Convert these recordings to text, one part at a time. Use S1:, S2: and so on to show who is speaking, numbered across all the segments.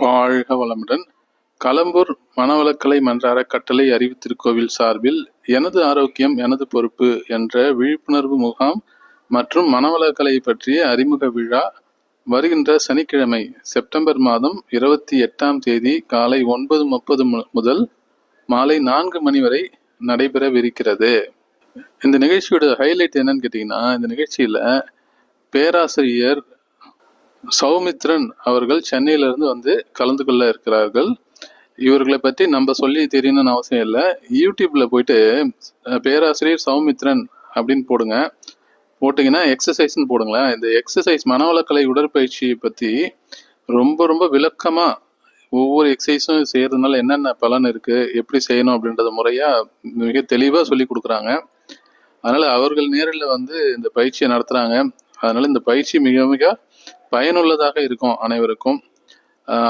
S1: வாழ்க வளமுடன். கலம்பூர் மனவளக்கலை மன்ற கட்டளை அறிவித்திருக்கோவில் சார்பில் எனது ஆரோக்கியம் எனது பொறுப்பு என்ற விழிப்புணர்வு முகாம் மற்றும் மனவளக்கலை பற்றிய அறிமுக விழா வருகின்ற சனிக்கிழமை செப்டம்பர் மாதம் இருபத்தி எட்டாம் தேதி காலை ஒன்பது முப்பது முதல் மாலை நான்கு மணி வரை நடைபெறவிருக்கிறது. இந்த நிகழ்ச்சியோட ஹைலைட் என்னன்னு கேட்டிங்கன்னா இந்த நிகழ்ச்சியில் பேராசிரியர் சௌமித்ரன் அவர்கள் சென்னையிலிருந்து வந்து கலந்து கொள்ள இருக்கிறார்கள். இவர்களை பற்றி நம்ம சொல்லி தெரியணும்னு அவசியம் இல்லை. யூடியூப்ல போயிட்டு பேராசிரியர் சௌமித்ரன் அப்படின்னு போடுங்க. போட்டிங்கன்னா எக்ஸசைஸ்னு போடுங்களேன். இந்த எக்ஸசைஸ் மனவளக்கலை உடற்பயிற்சியை பற்றி ரொம்ப ரொம்ப விளக்கமாக ஒவ்வொரு எக்ஸசைஸும் செய்கிறதுனால என்னென்ன பலன் இருக்குது எப்படி செய்யணும் அப்படின்றத முறையாக மிக தெளிவாக சொல்லி கொடுக்குறாங்க. அதனால் அவர்கள் நேரில் வந்து இந்த பயிற்சியை நடத்துகிறாங்க அதனால் இந்த பயிற்சி மிக மிக பயனுள்ளதாக இருக்கும் அனைவருக்கும்.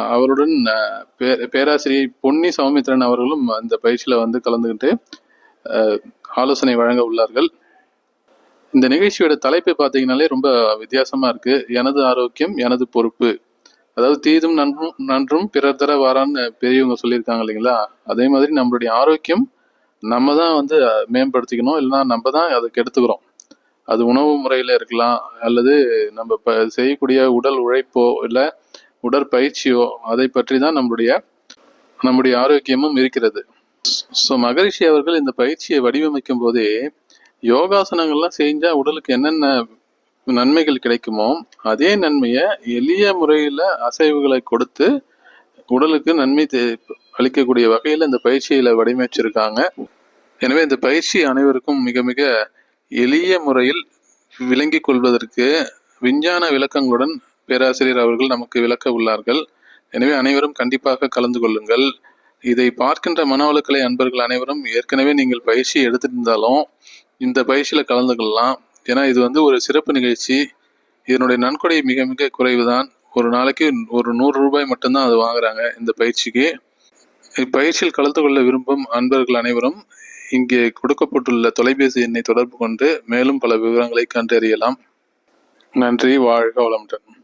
S1: அவருடன் பே- பேராசிரியை பொன்னி சௌமித்ரன் அவர்களும் அந்த பயிற்சியில் வந்து கலந்துக்கிட்டு ஆலோசனை வழங்க உள்ளார்கள். இந்த நிகழ்ச்சியோட தலைப்பு பார்த்தீங்கன்னாலே ரொம்ப வித்தியாசமாக இருக்கு. எனது ஆரோக்கியம் எனது பொறுப்பு. அதாவது தீதும் நன்றும் நன்றும் பிறர் தர வாரான்னு பெரியவங்க சொல்லியிருக்காங்க இல்லைங்களா? அதே மாதிரி நம்மளுடைய ஆரோக்கியம் நம்ம தான் வந்து மேம்படுத்திக்கணும். இல்லைன்னா நம்ம தான் அதை கெடுத்துக்கிறோம் அது உணவு முறையில் இருக்கலாம் அல்லது நம்ம ப செய்யக்கூடிய உடல் உழைப்போ இல்லை உடற்பயிற்சியோ அதை பற்றி தான் நம்முடைய நம்முடைய ஆரோக்கியமும் இருக்கிறது. ஸோ மகரிஷி அவர்கள் இந்த பயிற்சியை வடிவமைக்கும் போதே யோகாசனங்கள்லாம் செஞ்சா உடலுக்கு என்னென்ன நன்மைகள் கிடைக்குமோ அதே நன்மையை எளிய முறையில் அசைவுகளை கொடுத்து உடலுக்கு நன்மை அளிக்கக்கூடிய வகையில் இந்த பயிற்சியில வடிவமைச்சிருக்காங்க. எனவே இந்த பயிற்சி அனைவருக்கும் மிக மிக எளிய முறையில் விளங்கிக் கொள்வதற்கு விஞ்ஞான விளக்கங்களுடன் பேராசிரியர் அவர்கள் நமக்கு விளக்க உள்ளார்கள். எனவே அனைவரும் கண்டிப்பாக கலந்து கொள்ளுங்கள். இதை பார்க்கின்ற மனவளக்கலை அன்பர்கள் அனைவரும் ஏற்கனவே நீங்கள் பயிற்சி எடுத்திருந்தாலும் இந்த பயிற்சியில் கலந்து கொள்ளலாம் ஏன்னா இது வந்து ஒரு சிறப்பு நிகழ்ச்சி. இதனுடைய நன்கொடை மிக மிக குறைவு தான் ஒரு நாளைக்கு ஒரு நூறு ரூபாய் மட்டும்தான் அது வாங்குறாங்க இந்த பயிற்சிக்கு. இப்பயிற்சியில் கலந்து கொள்ள விரும்பும் அன்பர்கள் அனைவரும் இங்கே கொடுக்கப்பட்டுள்ள தொலைபேசி எண்ணை தொடர்பு கொண்டு மேலும் பல விவரங்களை கண்டறியலாம். நன்றி வாழ்க வளமுடன்.